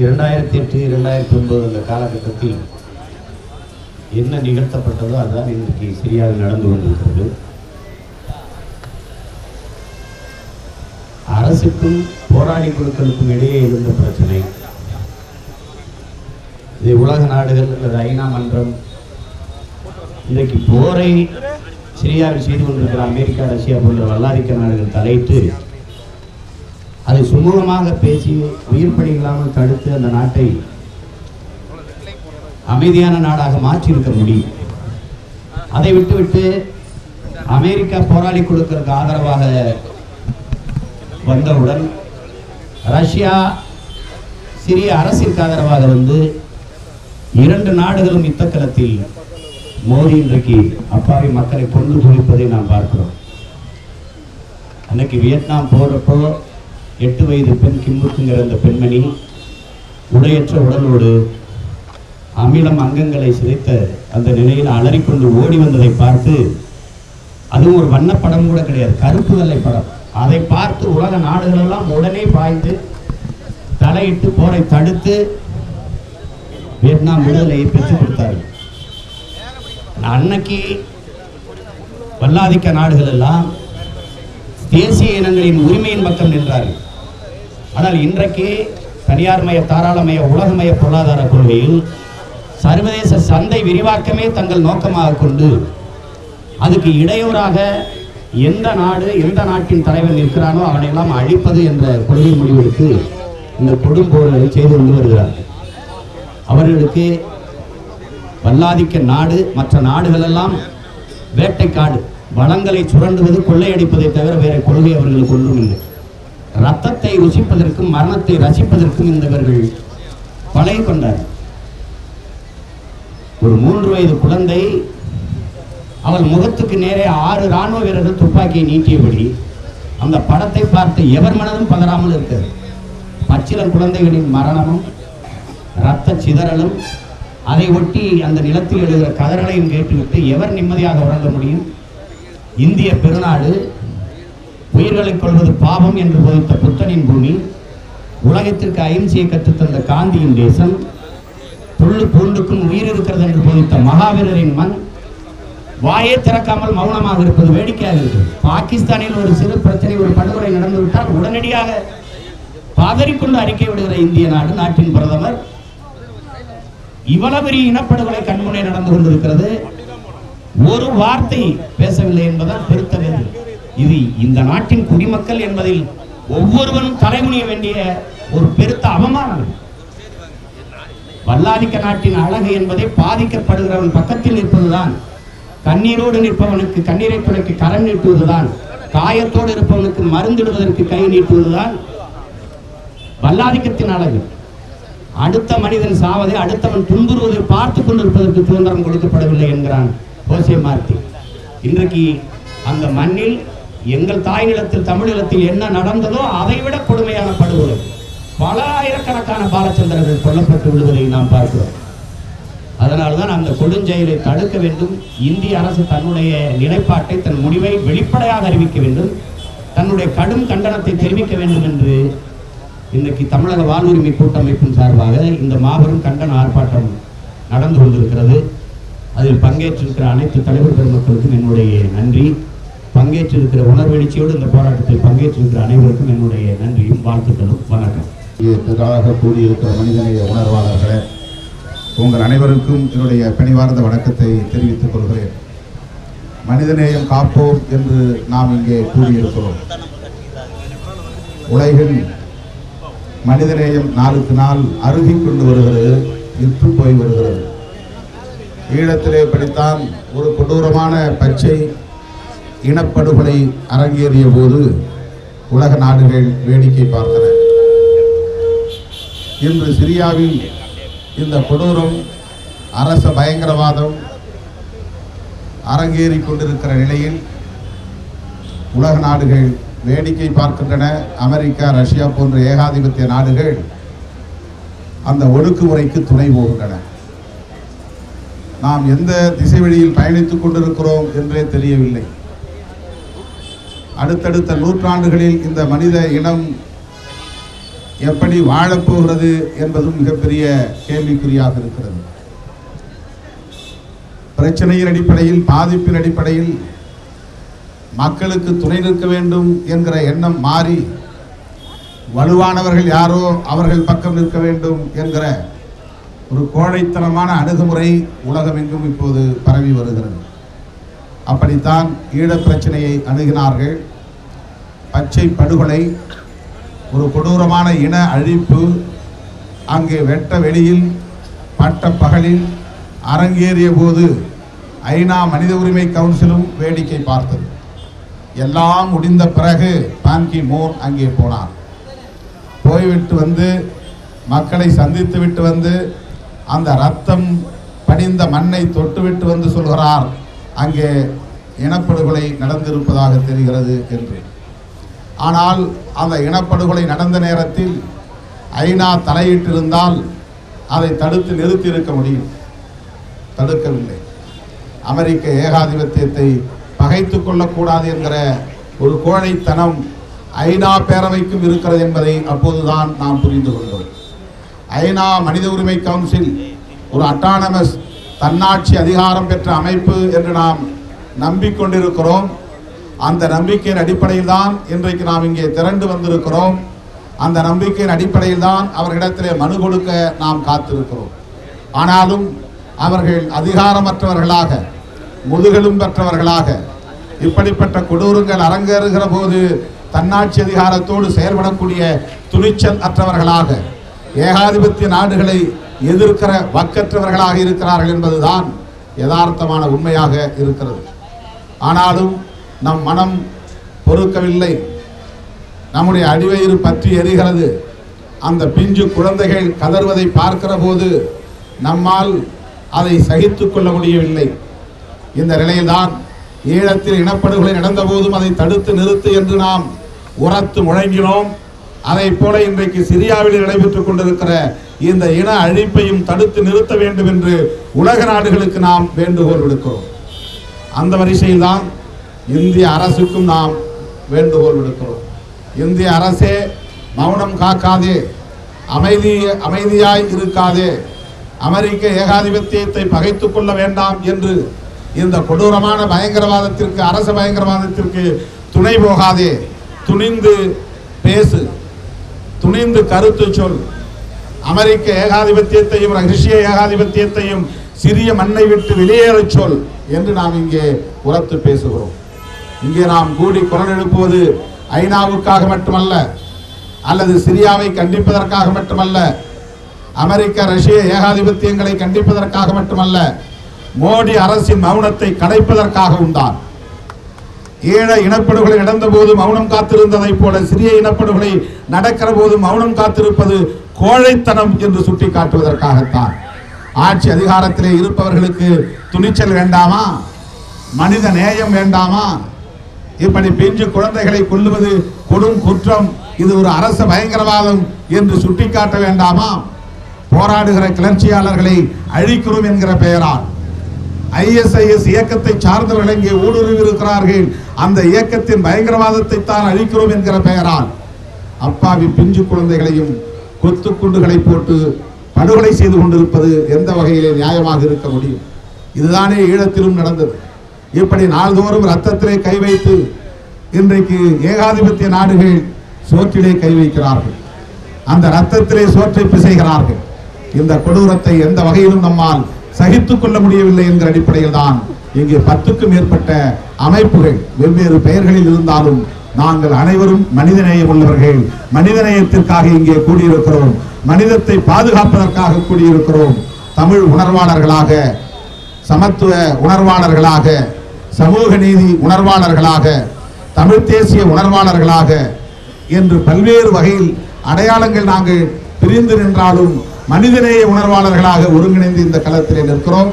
இரண்டாயிரத்தி எட்டு இரண்டாயிரத்தி ஒன்பது அந்த காலகட்டத்தில் என்ன நிகழ்த்தப்பட்டதோ அதுதான் இன்றைக்கு சிரியாவில் நடந்து கொண்டிருக்கிறது. அரசுக்கும் போராளி குழுக்களுக்கும் இடையே இருந்த பிரச்சனை. இது உலக நாடுகள் அல்லது ஐநா மன்றம் இன்றைக்கு போரை சிரியாவில் செய்து கொண்டிருக்கிற அமெரிக்கா ரஷ்யா போன்ற வல்லாதிக்க நாடுகள் தலையிட்டு அதை சுமூகமாக பேசி உயிர் பலி இல்லாமல் தடுத்து அந்த நாட்டை அமைதியான நாடாக மாற்றியிருக்க முடியும். அதை விட்டுவிட்டு அமெரிக்கா போராளி கொடுக்கறதுக்கு ஆதரவாக வந்தவுடன் ரஷ்யா சிறிய அரசிற்கு ஆதரவாக வந்து இரண்டு நாடுகளும் யுத்தக்களத்தில் மோடி இன்றைக்கு அப்பாவி மக்களை கொண்டு குவிப்பதை நாம் பார்க்கிறோம். அன்னைக்கு வியட்நாம் போறப்போ எட்டு வயது பெண் கிம்புக்குங்கிற அந்த பெண்மணி உடையற்ற உடலோடு அமிலம் அங்கங்களை சிதைத்த அந்த நிலையில் அலறிக்கொண்டு ஓடி வந்ததை பார்த்து அதுவும் ஒரு வண்ணப்படம் கூட கிடையாது கருப்பு வெள்ளை படம். அதை பார்த்து உலக நாடுகளெல்லாம் உடனே பாய்ந்து தலையிட்டு போரை தடுத்து வியட்நாம் விடுதலையை பெற்றுக் கொடுத்தார்கள். அன்னைக்கு வல்லாதிக்க நாடுகள் எல்லாம் தேசிய இனங்களின் உரிமையின் பக்கம் நின்றார்கள். ஆனால் இன்றைக்கு தனியார்மய தாராளமய உலகமய பொருளாதார கொள்கையில் சர்வதேச சந்தை விரிவாக்கமே தங்கள் நோக்கமாக கொண்டு அதுக்கு இடையூறாக எந்த நாடு எந்த நாட்டின் தலைவன் நிற்கிறானோ அவனையெல்லாம் அழிப்பது என்ற கொள்கை முடிவெடுத்து இந்த கொடும்போர்களை செய்து கொண்டு வருகிறார்கள். அவர்களுக்கு வல்லாதிக்க நாடு மற்ற நாடுகளெல்லாம் வேட்டைக்காடு வளங்களை சுரண்டுவது கொள்ளையடிப்பதை தவிர வேற கொள்கை அவர்களுக்கு ஒன்றும் இல்லை. ரத்தத்தை ருசிப்பதற்கும் மரணத்தை ரசிப்பதற்கும் இந்தவர்கள் பழகி கொண்டார் ஒரு மூன்று வயது குழந்தை அவள் முகத்துக்கு நேரே ஆறு ராணுவ வீரர்கள் துப்பாக்கியை நீட்டியபடி அந்த படத்தை பார்த்து எவர் மனதும் பதறாமல் இருக்கிறது. பச்சிலம் குழந்தைகளின் மரணமும் இரத்த சிதறலும் அதை ஒட்டி அந்த நிலத்தில் எழுகிற கதறலையும் கேட்டுவிட்டு எவர் நிம்மதியாக உறங்க முடியும்? இந்திய பெருநாடு உயிர்களை கொள்வது பாவம் என்று போதித்த புத்தனின் பூமி உலகத்திற்கு அகிம்சையை கற்றுத்தந்த காந்தியின் தேசம் புல்லு பூண்டுக்கும் உயிர் இருக்கிறது என்று போதித்த மகாவீரரின் மண் வாயே திறக்காமல் மௌனமாக இருப்பது வேடிக்கையாக இருக்குது பாகிஸ்தானில் ஒரு சிறு பிரச்சனை ஒரு படுகொலை நடந்துவிட்டால் உடனடியாக பாதறிக்கொண்டு அறிக்கை விடுகிற இந்திய நாடு நாட்டின் பிரதமர் இவ்வளவு பெரிய இனப்படுகொலை கண்முனை நடந்து கொண்டிருக்கிறது. ஒரு வார்த்தை பேசவில்லை என்பதால் பெருத்த வேதனை இது இந்த நாட்டின் குடிமக்கள் என்பதில் ஒவ்வொருவரும் தலைமுனிய வேண்டிய ஒரு பெருத்த அவமானம். வல்லாதிக்க நாட்டின் அழகு என்பதை பாதிக்கப்படுகிறவன் பக்கத்தில் நிற்பதுதான். கண்ணீரோடு நிற்பவனுக்கு கண்ணீரை துடைக்க கரம் நீட்டுவதுதான். காயத்தோடு இருப்பவனுக்கு மருந்திடுவதற்கு கை நீட்டுவதுதான் வல்லாதிக்கத்தின் அழகு. அடுத்த மனிதன் சாவதை அடுத்தவன் துன்புறுவதை பார்த்து கொண்டிருப்பதற்கு சுதந்திரம் கொடுக்கப்படவில்லை என்கிறான். ஓசே இன்றைக்கு அந்த மண்ணில் எங்கள் தாய் நிலத்தில் தமிழீழத்தில் என்ன நடந்ததோ அதைவிட கொடுமையான படுகொலை. பல ஆயிரக்கணக்கான பாலச்சந்திரர்கள் கொல்லப்பட்டு விடுவதை நாம் பார்க்கிறோம். அதனால்தான் அந்த கொடுஞ்செயலை தடுக்க வேண்டும். இந்திய அரசு தன்னுடைய நிலைப்பாட்டை தன் முடிவை வெளிப்படையாக அறிவிக்க வேண்டும். தன்னுடைய கடும் கண்டனத்தை தெரிவிக்க வேண்டும் என்று இன்றைக்கு தமிழக வாழ்வுரிமை கூட்டமைப்பின் சார்பாக இந்த மாபெரும் கண்டன ஆர்ப்பாட்டம் நடந்து கொண்டிருக்கிறது. அதில் பங்கேற்றிருக்கிற அனைத்து தலைவர் பெருமக்களுக்கும் என்னுடைய நன்றி. பங்கேற்றிருக்கிற உணர்வெழுச்சியோடு இந்த போராட்டத்தில் பங்கேற்றிருக்கிற அனைவருக்கும் என்னுடைய நன்றியும் வாழ்த்துக்களும் வணக்கம். இங்கே கூடியிருக்கிற மனிதநேய உணர்வாளர்களே உங்கள் அனைவருக்கும் என்னுடைய பணிவார்ந்த வணக்கத்தை தெரிவித்துக் கொள்கிறேன். மனிதநேயம் காப்போம் என்று நாம் இங்கே கூறியிருக்கிறோம். உலகில் மனிதநேயம் நாளுக்கு நாள் அருகிக் கொண்டு வருகிறது இற்று போய் வருகிறது. ஈழத்திலே படித்தான் ஒரு கொடூரமான பச்சை இனப்படுகொலை அரங்கேறிய போது உலக நாடுகள் வேடிக்கை பார்த்தன. இன்று சிரியாவில் இந்த கொடூரம் அரச பயங்கரவாதம் அரங்கேறி கொண்டிருக்கிற நிலையில் உலக நாடுகள் வேடிக்கை பார்க்கின்றன. அமெரிக்கா ரஷ்யா போன்ற ஏகாதிபத்திய நாடுகள் அந்த ஒடுக்குமுறைக்கு துணை போகின்றன. நாம் எந்த திசை வழியில் பயணித்துக் கொண்டிருக்கிறோம் என்றே தெரியவில்லை. அடுத்தடுத்த நூற்றாண்டுகளில் இந்த மனித இனம் எப்படி வாழப்போகிறது என்பதும் மிகப்பெரிய கேள்விக்குறியாக இருக்கிறது. பிரச்சனையின் அடிப்படையில் பாதிப்பின் அடிப்படையில் மக்களுக்கு துணை நிற்க வேண்டும் என்கிற எண்ணம் மாறி வலுவானவர்கள் யாரோ அவர்கள் பக்கம் நிற்க வேண்டும் என்கிற ஒரு கோழைத்தனமான அணுகுமுறை உலகமெங்கும் இப்போது பரவி வருகிறது. அப்படித்தான் ஈழப் பிரச்சனையை அணுகினார்கள். பச்சை படுகொலை ஒரு கொடூரமான இன அழிப்பு அங்கே வெட்ட வெளியில் பட்ட பகலில் அரங்கேறிய போது ஐநா மனித உரிமை கவுன்சிலும் வேடிக்கை பார்த்தது. எல்லாம் முடிந்த பிறகு பான்கி மோன் அங்கே போனார் போய்விட்டு வந்து மக்களை சந்தித்து விட்டு வந்து அந்த ரத்தம் படிந்த மண்ணை தொட்டுவிட்டு வந்து சொல்கிறார். அங்கே இனப்படுகொலை நடந்திருப்பதாக தெரிகிறது என்று ஆனால் அந்த இனப்படுகொலை நடந்த நேரத்தில் ஐநா தலையிட்டிருந்தால் அதை தடுத்து நிறுத்தி இருக்க முடியும். தடுக்கவில்லை. அமெரிக்க ஏகாதிபத்தியத்தை பகைத்து கொள்ளக்கூடாது என்கிற ஒரு கோழைத்தனம் ஐநா பேரவைக்கும் இருக்கிறது என்பதை அப்போதுதான் நாம் புரிந்து கொண்டோம். ஐநா மனித உரிமை கவுன்சில் ஒரு அட்டானமஸ் தன்னாட்சி அதிகாரம் பெற்ற அமைப்பு என்று நாம் நம்பிக்கொண்டிருக்கிறோம். அந்த நம்பிக்கையின் அடிப்படையில் தான் இன்றைக்கு நாம் இங்கே திரண்டு வந்திருக்கிறோம். அந்த நம்பிக்கையின் அடிப்படையில் தான் அவர்களிடத்திலே மனு கொடுக்க நாம் காத்திருக்கிறோம். ஆனாலும் அவர்கள் அதிகாரமற்றவர்களாக முதுகெலும் பெற்றவர்களாக இப்படிப்பட்ட கொடூரங்கள் அரங்கேறுகிற போது தன்னாட்சி அதிகாரத்தோடு செயல்படக்கூடிய துணிச்சல் அற்றவர்களாக ஏகாதிபத்திய நாடுகளை எதிர்க்கிற வக்கற்றவர்களாக இருக்கிறார்கள் என்பதுதான் யதார்த்தமான உண்மையாக இருக்கிறது. ஆனாலும் நம் மனம் பொறுக்கவில்லை. நம்முடைய அடிவயிறு பற்றி எரிகிறது. அந்த பிஞ்சு குழந்தைகள் கதறுவதை பார்க்கிற போது நம்மால் அதை சகித்து கொள்ள முடியவில்லை. இந்த நிலையில்தான் ஈழத்தில் இனப்படுகொலை நடந்த போதும் அதை தடுத்து நிறுத்து என்று நாம் உரத்து முழங்கினோம். அதை போல இன்றைக்கு சிரியாவில் நடைபெற்றுக் கொண்டிருக்கிற இந்த இன அழிப்பையும் தடுத்து நிறுத்த வேண்டும் என்று உலக நாடுகளுக்கு நாம் வேண்டுகோள் விடுக்கிறோம். அந்த வரிசையில்தான் இந்திய அரசுக்கும் நாம் வேண்டுகோள் விடுக்கிறோம். இந்திய அரசே மௌனம் காக்காதே அமைதி அமைதியாய் இருக்காதே அமெரிக்க ஏகாதிபத்தியத்தை பகைத்து கொள்ள வேண்டாம் என்று இந்த கொடூரமான பயங்கரவாதத்திற்கு அரச பயங்கரவாதத்திற்கு துணை போகாதே துணிந்து பேசு. துணிந்து கருத்து சொல். அமெரிக்க ஏகாதிபத்தியத்தையும் ரஷ்ய ஏகாதிபத்தியத்தையும் சிறிய மண்ணை விட்டு வெளியேறச் சொல் என்று நாம் இங்கே உரத்து பேசுகிறோம். இங்கே நாம் கூடி குரல் எழுப்புவது ஐநாவுக்காக மட்டுமல்ல அல்லது சிரியாவை கண்டிப்பதற்காக மட்டுமல்ல அமெரிக்க ரஷ்ய ஏகாதிபத்தியங்களை கண்டிப்பதற்காக மட்டுமல்ல மோடி அரசின் மௌனத்தை கடைப்பதற்காகவும் தான். ஏழை இனப்படுகொலை நடந்த போது மௌனம் காத்திருந்ததைப் போல சிறிய இனப்படுகொலை நடக்கிற போது மௌனம் காத்திருப்பது கோழைத்தனம் என்று சுட்டிக்காட்டுவதற்காகத்தான். ஆட்சி அதிகாரத்திலே இருப்பவர்களுக்கு துணிச்சல் வேண்டாமா? மனித நேயம் வேண்டாமா? இப்படி பிஞ்சு குழந்தைகளை கொல்லுவது கொடும் குற்றம் இது ஒரு அரச பயங்கரவாதம் என்று சுட்டிக்காட்ட வேண்டாமா? போராடுகிற கிளர்ச்சியாளர்களை அழிக்கிறோம் என்கிற பெயரால். ஐஎஸ்ஐஎஸ் இயக்கத்தை சார்ந்தவர்கள் இங்கே ஊடுருவி இருக்கிறார்கள். அந்த இயக்கத்தின் பயங்கரவாதத்தை தான் அழிக்கிறோம் என்கிற பெயரால் அப்பாவி பிஞ்சு குழந்தைகளையும் கொத்து குண்டுகளை போட்டு படுகொலை செய்து கொண்டிருப்பது எந்த வகையிலே நியாயமாக இருக்க முடியும்? இதுதானே ஈழத்திலும் நடந்தது. இப்படி நாள்தோறும் ரத்தத்திலே கை வைத்து இன்றைக்கு ஏகாதிபத்திய நாடுகள் சோற்றிலே கை வைக்கிறார்கள். அந்த ரத்தத்திலே சோற்றை பிசைகிறார்கள். இந்த கொடூரத்தை எந்த வகையிலும் நம்மால் சகித்துக் கொள்ள முடியவில்லை என்கிற அடிப்படையில் தான் இங்கே பத்துக்கும் மேற்பட்ட அமைப்புகள் வெவ்வேறு பெயர்களில் இருந்தாலும் நாங்கள் அனைவரும் மனிதநேயம் உள்ளவர்கள் மனிதநேயத்திற்காக இங்கே கூடியிருக்கிறோம். மனிதத்தை பாதுகாப்பதற்காக கூடியிருக்கிறோம். தமிழ் உணர்வாளர்களாக சமத்துவ உணர்வாளர்களாக சமூக நீதி உணர்வாளர்களாக தமிழ் தேசிய உணர்வாளர்களாக என்று பல்வேறு வகையில் அடையாளங்கள் நாங்கள் பிரிந்து நின்றாலும் மனிதநேய உணர்வாளர்களாக ஒருங்கிணைந்து இந்த களத்திலே நிற்கிறோம்.